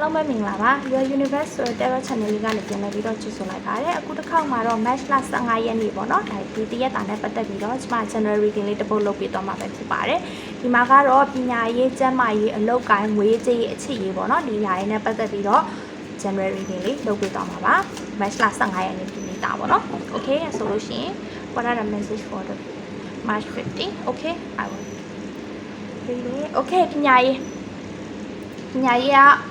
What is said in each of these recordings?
အားလုံးပဲမင်္ဂလာပါ Your Universe ဆိုတဲ့ Tarot Channel လေးကနေပြန်လည်ပြီးတော့ကြည့်ဆိုလိုက်ပါတယ်အခုတစ်ခေါက်မှာတော့ Match လ15ရက်နေ့ပေါ့နော်ဒါဒီတရက်တာနဲ့ပတ်သက်ပြီးတော့ကျွန်မ General Reading လေးတစ်ပုဒ်လုပ်ပြီးတော့မှာပဲဖြစ်ပါတယ်ဒီမှာကတော့ပညာရေးကျန်းမာရေးအလုပ်ကိုင်းငွေကြေးအချစ်ရေးပေါ့နော်ဒီຢာရေးနဲ့ပတ်သက်ပြီးတော့ General Reading လေးလုပ်ပြီးတော့မှာပါ Match လ15ရက်နေ့ဒီနေ့တာပေါ့နော် Okay ဆိုလို့ရှိရင် what are the message for the March 15 Okay I will read it Okay ပညာရေးပညာရေးက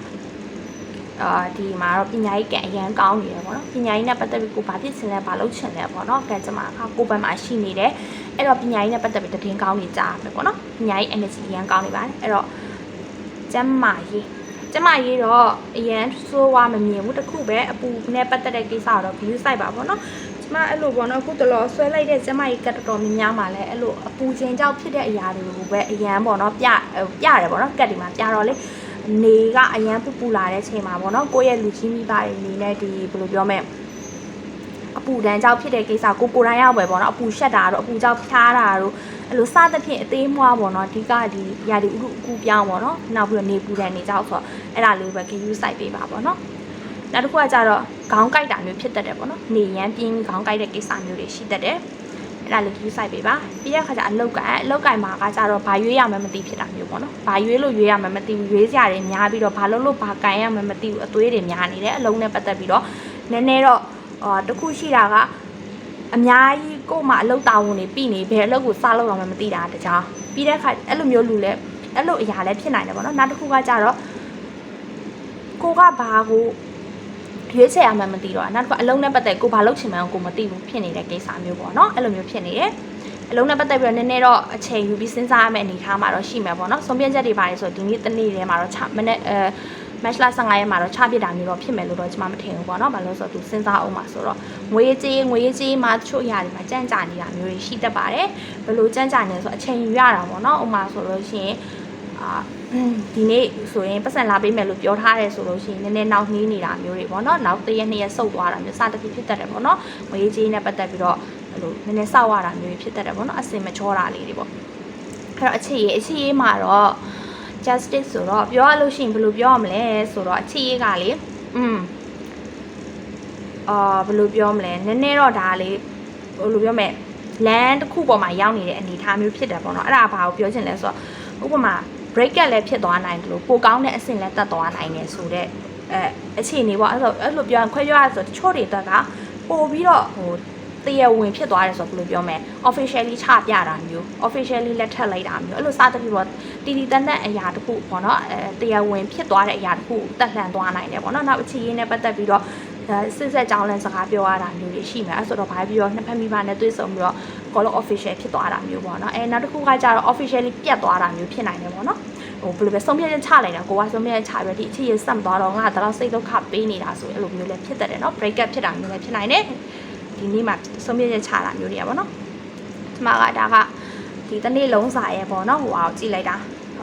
အာဒီမှာတော့ပညာရေးကအရန်ကောင်းနေတယ်ပေါ့နော်ပညာရေးနဲ့ပတ်သက်ပြီးကိုဘာဖြစ်ချင်လဲဘာလုပ်ချင်လဲပေါ့နော်ကဲကျွန်မအခါကိုယ်ပိုင်မှာရှိနေတယ်အဲ့တော့ပညာရေးနဲ့ပတ်သက်ပြီးတည်င်းကောင်းနေကြရမယ်ပေါ့နော်ပညာရေး energy အရန်ကောင်းနေပါတယ်အဲ့တော့ကျမ်းမာရေးကျမ်းမာရေးတော့အရန်ဆိုးဝါမမြင်ဘူးတခုပဲအပူနဲ့ပတ်သက်တဲ့ကိစ္စတော့ view site ပါပေါ့နော်ကျမအဲ့လိုပေါ့နော်အခုတလောဆွဲလိုက်တဲ့ကျမကြီးကတ်တော်တော်များများမှာလဲအဲ့လိုအပူချိန်ကြောင့်ဖြစ်တဲ့အရာတွေကိုပဲအရန်ပေါ့နော်ပြပြရတယ်ပေါ့နော်ကတ်ဒီမှာပြတော့လေ နေကအရန်ပူပူလာတဲ့ချိန်မှာပေါ့နော်ကိုယ့်ရဲ့လူကြီးမိဘတွေအနေနဲ့ဒီဘယ်လိုပြောမလဲအပူဒဏ်ကြောင့်ဖြစ်တဲ့ကိစ္စကိုကိုယ်တိုင်ရောက်ပဲပေါ့နော်အပူရှက်တာတော့အပူကြောင့်ဖျားတာတော့အဲ့လိုစသဖြင့်အသေးမွားပေါ့နော်အဓိကဒီရာဒီဥတုအကူပြောင်းပေါ့နော်နောက်ပြီးတော့နေပူဒဏ်နေကြောက်ဆိုတော့အဲ့ဒါလေးပဲ give site ပေးပါပေါ့နော်နောက်တစ်ခုကကြတော့ခေါင်းကိုက်တာမျိုးဖြစ်တတ်တယ်ပေါ့နော်နေရန်ပြင်းခေါင်းကိုက်တဲ့ကိစ္စမျိုးတွေရှိတတ်တယ် အဲ့ဒါလေး view site ပေးပါပြီးရခါကျအလောက်ကအဲ့အလောက်ကင်မှာကကြတော့ဘာရွေးရမှမသိဖြစ်တာမျိုးပေါ့နော်ဘာရွေးလို့ရွေးရမှမသိဘူးရွေးစရာတွေများပြီးတော့ဘာလို့လို့ဘာကန်ရမှမသိဘူးအသွေးတွေများနေတယ်အလုံးနဲ့ပတ်သက်ပြီးတော့နည်းနည်းတော့အာတခုရှိတာကအများကြီးကို့မှာအလုတ်တာဝန်တွေပြီးနေဘယ်အလုပ်ကိုစလုပ်အောင်မှမသိတာတကြားပြီးတဲ့အခါအဲ့လိုမျိုးလူလဲအဲ့လိုအရာလဲဖြစ်နိုင်တယ်ပေါ့နော်နောက်တစ်ခုကကြတော့ကိုကဘာကို ရွေးချယ်ရမှမသိတော့နောက်တစ်ခုအလုံးနဲ့ပတ်သက်ကိုဘာလုပ်ချင်မှန်းကိုမသိဘူးဖြစ်နေတဲ့ကိစ္စမျိုးပေါ့နော်အဲ့လိုမျိုးဖြစ်နေတယ်အလုံးနဲ့ပတ်သက်ပြီးတော့နည်းနည်းတော့အချိန်ယူပြီးစဉ်းစားရမယ့်အနေအထားမှာတော့ရှိမှာပေါ့နော်ဆုံးဖြတ်ချက်တွေပါတယ်ဆိုတော့ဒီနေ့တနေ့ထဲမှာတော့ချမနေ့အဲ match လာ15ရက်မှာတော့ချပြစ်တာမျိုးတော့ဖြစ်မယ်လို့တော့ကျွန်မမထင်ဘူးပေါ့နော်ဘာလို့လဲဆိုတော့သူစဉ်းစားအောင်ပါဆိုတော့ငွေကြေးငွေကြေးမှာတချို့အရာတွေမှာကြမ်းကြာနေတာမျိုးတွေရှိတတ်ပါတယ်ဘယ်လိုကြမ်းကြာနေလဲဆိုတော့အချိန်ယူရတာပေါ့နော်ဥပမာဆိုလို့ရှိရင်အာ ဒီနေ့ဆိုရင်ပတ်စံလာပေးမယ်လို့ပြောထားတယ်ဆိုလို့ရှိရင်နည်းနည်းနောက်နှီးနေတာမျိုးတွေပေါ့နော်နောက်တစ်ရက်နှစ်ရက်စုပ်သွားတာမျိုးစသဖြင့်ဖြစ်တတ်တယ်ပေါ့နော်ငွေကြေးနဲ့ပတ်သက်ပြီးတော့အဲ့လိုနည်းနည်းစောက်ရတာမျိုးတွေဖြစ်တတ်တယ်ပေါ့နော်အစင်မချောတာလေးတွေပေါ့အဲ့တော့အခြေရေးအခြေရေးမှာတော့ justice ဆိုတော့ပြောရလို့ရှိရင်ဘယ်လိုပြောရမလဲဆိုတော့အခြေရေးကလေอืมအာဘယ်လိုပြောမလဲနည်းနည်းတော့ဒါလေးဘယ်လိုပြောမလဲ land တစ်ခုပေါ်မှာရောက်နေတဲ့အနေအထားမျိုးဖြစ်တယ်ပေါ့နော်အဲ့ဒါဘာကိုပြောချင်လဲဆိုတော့ဥပမာ break ကလည်းဖြစ်သွားနိုင်တယ်လို့ပိုကောင်းတဲ့အဆင့်လည်းတက်သွားနိုင်တယ်ဆိုတော့အဲအခြေအနေပေါ့အဲ့ဆိုအဲ့လိုပြောရင်ခွဲပြောရဆိုတချို့တွေတက်ကပို့ပြီးတော့ဟိုတရားဝင်ဖြစ်သွားတယ်ဆိုတော့ဘယ်လိုပြောမလဲ officially ချပြတာမျိုး officially လက်ထပ်လိုက်တာမျိုးအဲ့လိုစသဖြင့်ပေါ့တီတီတန်တန်အရာတစ်ခုပေါ့နော်အဲတရားဝင်ဖြစ်သွားတဲ့အရာတစ်ခုတက်လှန်သွားနိုင်တယ်ပေါ့နော်နောက်အခြေရင်းနဲ့ပတ်သက်ပြီးတော့ စစ်ဆက်ကြောင်းလန်းစကားပြောရတာမျိုးတွေရှိမှာအဲ့ဆိုတော့ဘာပြီးတော့နှစ်ဖက်မိဘနဲ့တွေ့ဆုံပြီးတော့ call official ဖြစ်သွားတာမျိုးပေါ့နော်အဲနောက်တစ်ခုကကြတော့ officially ပြတ်သွားတာမျိုးဖြစ်နိုင်တယ်ပေါ့နော်ဟိုဘယ်လိုပဲဆုံးဖြတ်ချက်ချလိုက်တာကိုကဆုံးဖြတ်ချက်ချပြီးဒီအခြေရဆက်မသွားတော့ငါတော့စိတ်ဒုက္ခပေးနေတာဆိုအဲ့လိုမျိုးလည်းဖြစ်တတ်တယ်နော် break up ဖြစ်တာမျိုးလည်းဖြစ်နိုင်တယ်ဒီနေ့မှဆုံးဖြတ်ချက်ချတာမျိုးတွေကပေါ့နော်ဒီမှာကဒါကဒီတစ်နေ့လုံးစာရဲ့ပေါ့နော်ဟိုအောင်ကြည့်လိုက်တာ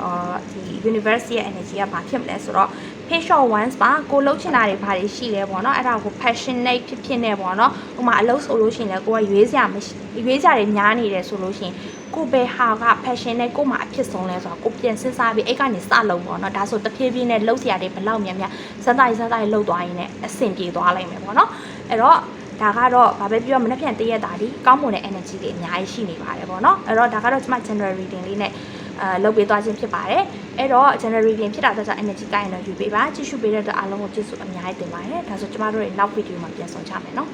အော်ဒီ university ရဲ့ energy ကဘာဖြစ်မလဲဆိုတော့ patient ones ပါကိုလှုပ်ချင်တာတွေဘာတွေရှိလဲပေါ့နော်အဲ့ဒါကို passionate ဖြစ်ဖြစ်နေပေါ့နော်ဥပမာအလုပ်ဆိုလို့ရှိရင်လည်းကိုကရွေးစရာမရှိရွေးစရာတွေများနေတယ်ဆိုလို့ရှိရင်ကိုဘယ်ဟာက passion နဲ့ကိုမှအဖြစ်ဆုံးလဲဆိုတော့ကိုပြန်စဉ်းစားပြီးအဲ့ကနေစလုပ်ပေါ့နော်ဒါဆိုတဖြည်းဖြည်းနဲ့လှုပ်စရာတွေဘလောက်များများစက်တိုင်းစက်တိုင်းလှုပ်သွားရင်လည်းအဆင်ပြေသွားလိမ့်မယ်ပေါ့နော်အဲ့တော့ဒါကတော့ဘာပဲပြောမနှက်ပြန်တည့်ရတာဒီကောင်းမွန်တဲ့ energy တွေအများကြီးရှိနေပါတယ်ပေါ့နော်အဲ့တော့ဒါကတော့ကျွန်မ general reading လေးနဲ့ အဲလုပ်ပေးသွားခြင်းဖြစ်ပါတယ်အဲ့တော့ general reading ဖြစ်တာတော့ energy ကိုင်းတော့ယူပေးပါကြည့်ရှုပေးတဲ့အတွက်အားလုံးကိုကျေးဇူးအများကြီးတင်ပါတယ်ဒါဆိုကျမတို့ရဲ့နောက် video မှာပြန်ဆောင်ကြမယ်နော်